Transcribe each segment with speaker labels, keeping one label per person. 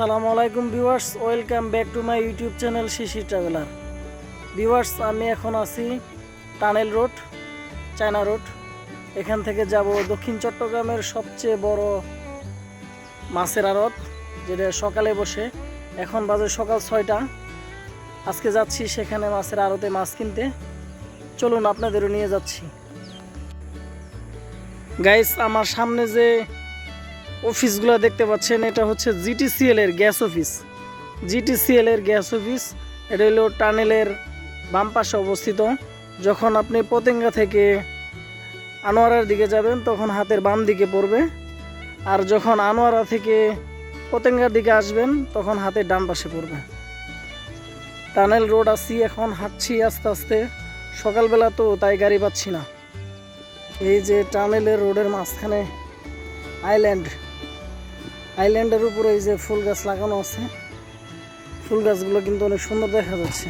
Speaker 1: আসসালামু আলাইকুম viewers, welcome back to my YouTube channel Shishi traveller. Viewers, আমি এখন আছি টানেল রোড, চায়না রোড। এখান থেকে যাব দক্ষিণ চট্টগ্রামের সবচেয়ে বড় মাছের আড়ত, যেটা সকালে বসে। এখন বাজে সকাল ছয়টা। আজকে যাচ্ছি সেখানে মাছের আড়তে মাছ কিনতে। চলুন আপনাদেরও নিয়ে যাচ্ছি। গাইস, আমার সামনে যে অফিসগুলো দেখতে পাচ্ছেন, এটা হচ্ছে জিটিসিএল এর গ্যাস অফিস। জিটিসিএল এর গ্যাস অফিস, এটা হলো টানেলের বাম পাশে অবস্থিত। যখন আপনি পতেঙ্গা থেকে আনোয়ারার দিকে যাবেন, তখন হাতের বাম দিকে পড়বে। আর যখন আনোয়ারা থেকে পতেঙ্গার দিকে আসবেন, তখন হাতের ডান পাশে পড়বে। টানেল রোড আসছি এখন, হাঁটছি আস্তে আস্তে। সকালবেলা তো তাই গাড়ি পাচ্ছি না। এই যে টানেলের রোডের মাঝখানে আইল্যান্ড আইল্যান্ডের উপরে এই যে ফুল গাছ লাগানো আছে, ফুল গাছগুলো কিন্তু অনেক সুন্দর দেখা যাচ্ছে।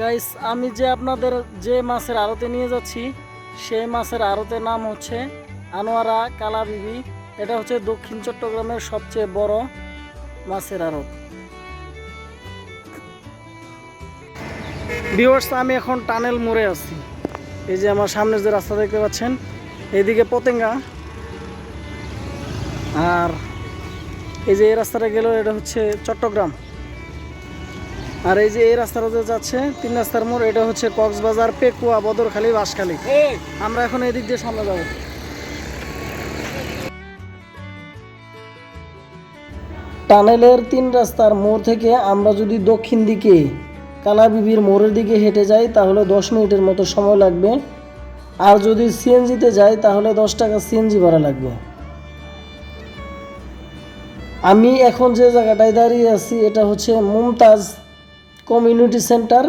Speaker 1: গাইস আমি যে আপনাদের যে মাছের আড়তে নিয়ে যাচ্ছি, সেই মাছের আড়তের নাম হচ্ছে আনোয়ারা কালা বিবি এটা হচ্ছে দক্ষিণ চট্টগ্রামের সবচেয়ে বড় মাছের আড়ত। ভিউয়ার্স আমি এখন টানেল মোড়ে আছি। এই যে আমার সামনে যে রাস্তা দেখতে পাচ্ছেন, এইদিকে পতেঙ্গা। আর এই যে এই রাস্তাটা গেল, এটা হচ্ছে চট্টগ্রাম। আর এই যে এই রাস্তাটা যে যাচ্ছে, তিন রাস্তার মোড়, এটা হচ্ছে কক্সবাজার, পেকুয়া, বদরখালী, বাঁশখালী। আমরা এখন এদিক দিয়ে সামনে যাব। টানেলের তিন রাস্তার মোড় থেকে আমরা যদি দক্ষিণ দিকে কালাবিবির মোড়ের দিকে হেঁটে যাই, তাহলে দশ মিনিটের মতো সময় লাগবে। আর যদি সিএনজিতে যাই, তাহলে দশ টাকা সিএনজি ভাড়া লাগবে। আমি এখন যে জায়গাটায় দাঁড়িয়ে আছি, এটা হচ্ছে Mumtaz community centre.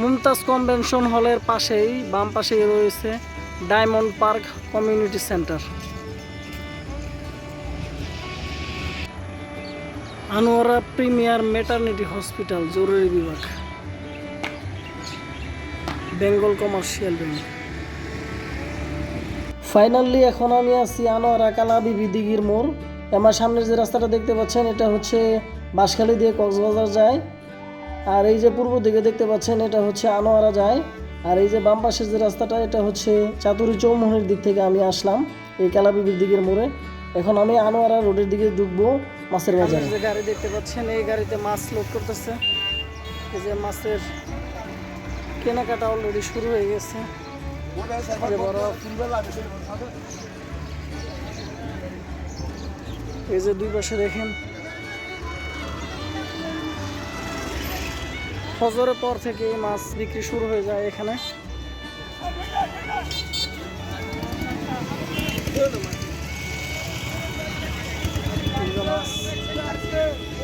Speaker 1: Mumtaz convention হলের পাশেই, বাম পাশেই রয়েছে diamond park community centre. Anowara premier maternity hospital জরুরি বিভাগ। বেঙ্গল কমার্শিয়াল ব্যাংক ফাইনালি এখন আমি আছি আনোয়ারা কালা বিবি দিঘির মোড়। আমার সামনে যে রাস্তাটা দেখতে পাচ্ছেন, এটা হচ্ছে বাঁশখালী দিয়ে কক্সবাজার যায়। আর এই যে পূর্ব দিকে দেখতে পাচ্ছেন, এটা হচ্ছে আনোয়ারা যায়। আর এই যে বাম পাশের যে রাস্তাটা, এটা হচ্ছে চাতুরি চৌমোহনের দিক থেকে আমি আসলাম এই কালাবিবির দিকের মোড়ে। এখন আমি আনোয়ারা রোডের দিকে ঢুকবো। মাছের বাজারে। যে গাড়ি দেখতে পাচ্ছেন, এই গাড়িতে মাছ লোড করতেছে। এই যে মাছের কেনাকাটা অলরেডি শুরু হয়ে গেছে। এই যে দুই পাশে দেখেন। ফজরের পর থেকে মাছ বিক্রি শুরু হয়ে যায় এখানে। এই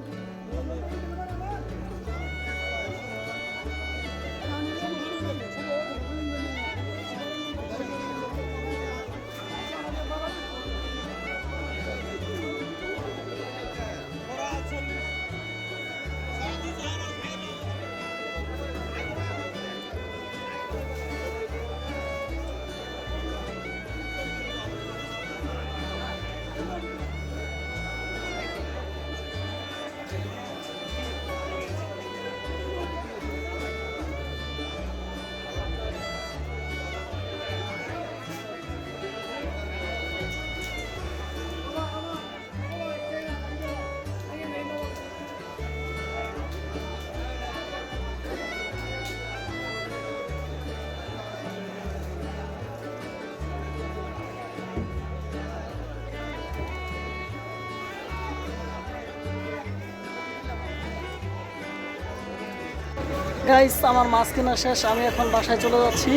Speaker 1: Thank you. গাইস আমার মাছ কেনা শেষ আমি এখন বাসায় চলে যাচ্ছি।